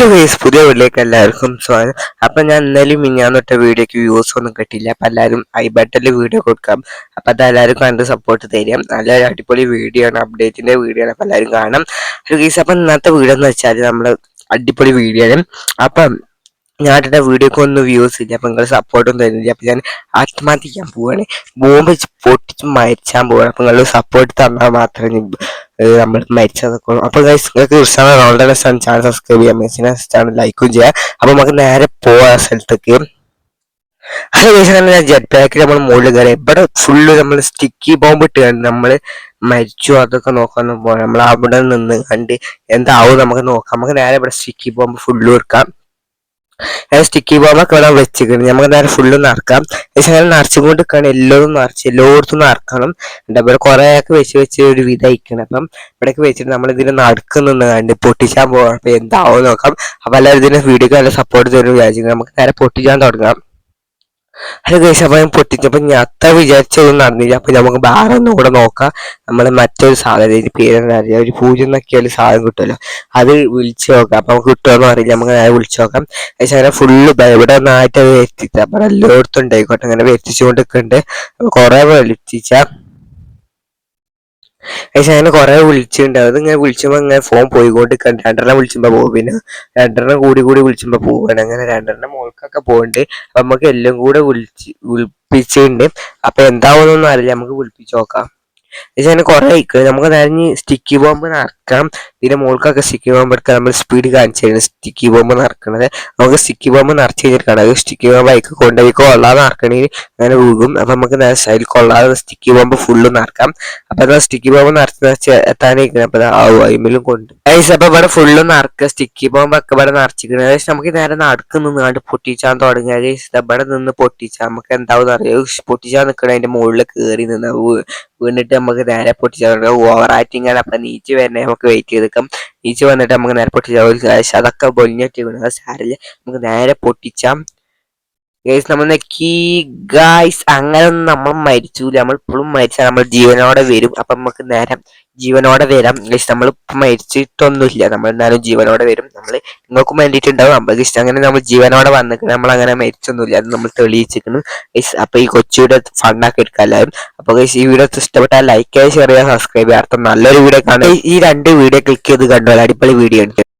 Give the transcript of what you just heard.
Hello guys പുതിയ വീട്ടിലേക്ക് എല്ലാവർക്കും സ്വാഗതം. അപ്പം ഞാൻ ഇന്നലെയും മിഞ്ഞാന്നൊട്ട വീഡിയോക്ക് വ്യൂസ് ഒന്നും കിട്ടിയില്ല. അപ്പം എല്ലാവരും ഐ ബട്ടണിൽ വീഡിയോ കൊടുക്കാം. അപ്പം അത് എല്ലാവരും കണ്ട് സപ്പോർട്ട് തരാം. നല്ലൊരു അടിപൊളി വീഡിയോ ആണ് അപ്ഡേറ്റിന്റെ വീഡിയോ ആണ്. അപ്പം എല്ലാവരും കാണാം. ഹലോ ഗൈസ് അപ്പം ഇന്നത്തെ വീഡിയോ എന്ന് വെച്ചാൽ നമ്മൾ അടിപൊളി വീഡിയോ ആണ്. അപ്പം ഞാനിട്ട വീഡിയോക്ക് ഒന്നും വ്യൂസ് ഇല്ല. അപ്പം നിങ്ങൾ സപ്പോർട്ടും തരുന്നില്ല. അപ്പം ഞാൻ ആത്മഹത്യ ചെയ്യാൻ പോവാണ്. ബോംബ് പൊട്ടിച്ച് മരിച്ചാൻ പോവാണ്. അപ്പം നിങ്ങൾ സപ്പോർട്ട് തന്നാൽ മാത്രമേ നമ്മൾ മരിച്ചതൊക്കെ അപ്പൊ ഗൈസ് നിങ്ങൾക്ക് ക്രിസ്ത്യാനോ റൊണാൾഡോയുടെ ചാനൽ സബ്സ്ക്രൈബ് ചെയ്യാം. മെസ്സിനെ ചാനൽ ലൈക്കും ചെയ്യാം. അപ്പൊ നമുക്ക് നേരെ പോവാ സ്ഥലത്തേക്ക്. അത് വെച്ചാൽ ജെറ്റ് പാക്കിൽ നമ്മൾ മുകളിൽ കയറി. ഇവിടെ ഫുള്ള് നമ്മൾ സ്റ്റിക്കി ബോംബ് ഇട്ട് കണ്ട് നമ്മൾ മരിച്ചു. അതൊക്കെ നോക്കാൻ പോകാം നമ്മൾ അവിടെ നിന്ന് കണ്ട് എന്താവും നമുക്ക് നോക്കാം. നമുക്ക് നേരെ ഇവിടെ സ്റ്റിക്കി ബോംബ് ഫുള്ള് വെക്കാം സ്റ്റിക്കി ബോംബൊക്കെ ഇവിടെ വെച്ചിരിക്കുന്നത് നമുക്ക് നേരെ ഫുള്ള് നടക്കാം പക്ഷേ അങ്ങനെ നിറച്ചും നിൽക്കണം എല്ലാവരും നിറച്ച് എല്ലായിടത്തും നടക്കണം കുറേ ഒക്കെ വെച്ച് വെച്ച് ഒരു വിധയിക്കണം അപ്പം ഇവിടേക്ക് വെച്ചിട്ട് നമ്മൾ ഇതിന് നടക്കുന്നുണ്ട് കണ്ട് പൊട്ടിച്ചാൻ പോകാം അപ്പം എന്താവും നോക്കാം. അപ്പം എല്ലാവരും ഇതിന് വീഡിയോക്ക് നല്ല സപ്പോർട്ട് തരും വിചാരിച്ചിട്ടുണ്ട് നമുക്ക് നേരെ പൊട്ടിക്കാൻ തുടങ്ങാം. അത് കഴിച്ച് അപ്പൊ ഞാൻ പൊട്ടിച്ചപ്പോ ഞാൻ അത്ര വിചാരിച്ചൊന്നും നടന്നില്ല. അപ്പൊ നമുക്ക് വേറെ ഒന്നും കൂടെ നോക്കാം. നമ്മൾ മറ്റൊരു സാധനം അറിയാം ഒരു പൂജ്യം ഒരു സാധനം കിട്ടുമല്ലോ. അത് വിളിച്ചു നോക്കാം. അപ്പൊ നമുക്ക് കിട്ടുമെന്ന് അറിയില്ല. നമുക്ക് നേരെ വിളിച്ചു നോക്കാം. പക്ഷെ അങ്ങനെ ഫുള്ള് ഇവിടെ ഒന്നായിട്ട് അത് എത്തിച്ച അപ്പൊ എല്ലായിടത്തും ഉണ്ടായിക്കോട്ടെ. അങ്ങനെ എത്തിച്ചുകൊണ്ട് കൊറേ കുറെ വിളിച്ച പക്ഷെ അങ്ങനെ കുറെ വിളിച്ചിട്ടുണ്ട്. അത് ഇങ്ങനെ വിളിച്ചുമ്പോ ഇങ്ങനെ ഫോൺ പോയിക്കൊണ്ട് രണ്ടെണ്ണം വിളിച്ചുമ്പോ പോകും പിന്നെ രണ്ടെണ്ണം കൂടി കൂടി വിളിച്ചുമ്പോ പോവാണ്. അങ്ങനെ രണ്ടെണ്ണം മോൾക്കൊക്കെ പോകുന്നുണ്ട് നമുക്ക് എല്ലാം കൂടെ വിളിച്ച് വിളിപ്പിച്ചിട്ടുണ്ട് അപ്പൊ എന്താവുന്നൊന്നും അറിയില്ല. നമുക്ക് വിളിപ്പിച്ച് നോക്കാം. അങ്ങനെ കുറെ ആയിക്കോ. നമുക്ക് നിറഞ്ഞ് സ്റ്റിക്കി ബോംബ് നടക്കാം ഇതിന്റെ മുകൾക്കൊക്കെ സ്റ്റിക്കി ബോംബ് എടുക്കാൻ നമ്മൾ സ്പീഡ് കാണിച്ചായിരുന്നു സ്റ്റിക്കി ബോംബ് നടക്കണത് നമുക്ക് സ്റ്റിക്കി ബോംബ് നിറച്ച് കഴിഞ്ഞിട്ടാണ്. അത് സ്റ്റിക്കി ബോംബ് ബൈക്ക് കൊണ്ടുപോയി കൊള്ളാതെ നടക്കണമെങ്കിൽ അങ്ങനെ വീകും അപ്പൊ നമുക്ക് സൈഡിൽ കൊള്ളാതെ സ്റ്റിക്കി ബോംബ് ഫുള്ള് നടക്കാം അപ്പൊ അത് സ്റ്റിക്കി ബോംബ് നിറച്ച് നിറച്ച് എത്താനായിരിക്കണം അപ്പൊ അയിമിലും കൊണ്ട്. ഗൈസ് അപ്പൊ ഇവിടെ ഫുള്ള് നിറക്കുക സ്റ്റിക്കി ബോംബ് ഒക്കെ ഇവിടെ നിറച്ചിരിക്കുന്നത് നമുക്ക് നേരെ നടക്ക് നിന്നാണ്ട് പൊട്ടിച്ചാൻ തുടങ്ങി. ഗൈസ് ഇവിടെ നിന്ന് പൊട്ടിച്ചാൽ നമുക്ക് എന്താവും അറിയാം. പൊട്ടിച്ചാൽ നിൽക്കണം അതിന്റെ മുകളിൽ കയറി നിന്ന്. വീണിട്ട് നമുക്ക് നേരെ പൊട്ടിച്ചാൽ ഓവർ ആക്ടിങ് ആണ്. അപ്പൊ നീച്ച് വരണേ നമുക്ക് വെയിറ്റ് ചെയ്തേക്കാം നീച്ച് വന്നിട്ട് നമുക്ക് നേരെ പൊട്ടിച്ചാൽ അതൊക്കെ പൊളിഞ്ഞിട്ട് വീണത് സാരില്ല നമുക്ക് നേരെ പൊട്ടിച്ചാം. ഗൈസ് നമ്മൾ നെക്കി ഗൈസ് അങ്ങനെ നമ്മൾ മരിച്ചൂല. നമ്മൾ ഇപ്പോഴും മരിച്ചാൽ നമ്മൾ ജീവനോടെ വരും. അപ്പൊ നമുക്ക് നേരം ജീവനോടെ വരാം. ഗൈസ് നമ്മൾ മരിച്ചിട്ടൊന്നുമില്ല. നമ്മൾ എന്നാലും ജീവനോടെ വരും. നമ്മൾ നിങ്ങൾക്കും വേണ്ടിയിട്ടുണ്ടാവും. നമുക്ക് ഗൈസ് അങ്ങനെ നമ്മൾ ജീവനോടെ വന്നിട്ട് നമ്മൾ അങ്ങനെ മരിച്ചൊന്നുമില്ല. അത് നമ്മൾ തെളിയിച്ചിരിക്കുന്നു. ഗൈസ് അപ്പൊ ഈ കൊച്ചിയുടെ ഫണ്ടാക്കി എടുക്കാം എല്ലാവരും. അപ്പൊ ഗൈസ് ഈ വീഡിയോ ഇഷ്ടപ്പെട്ടാൽ ലൈക്ക് ചെയ്യുക ഷെയർ സബ്സ്ക്രൈബ് ചെയ്യുക അടുത്ത നല്ലൊരു വീഡിയോ കാണാം. ഈ രണ്ട് വീഡിയോ ക്ലിക്ക് ചെയ്ത് കണ്ടുപോലെ അടിപൊളി വീഡിയോ ഉണ്ട്.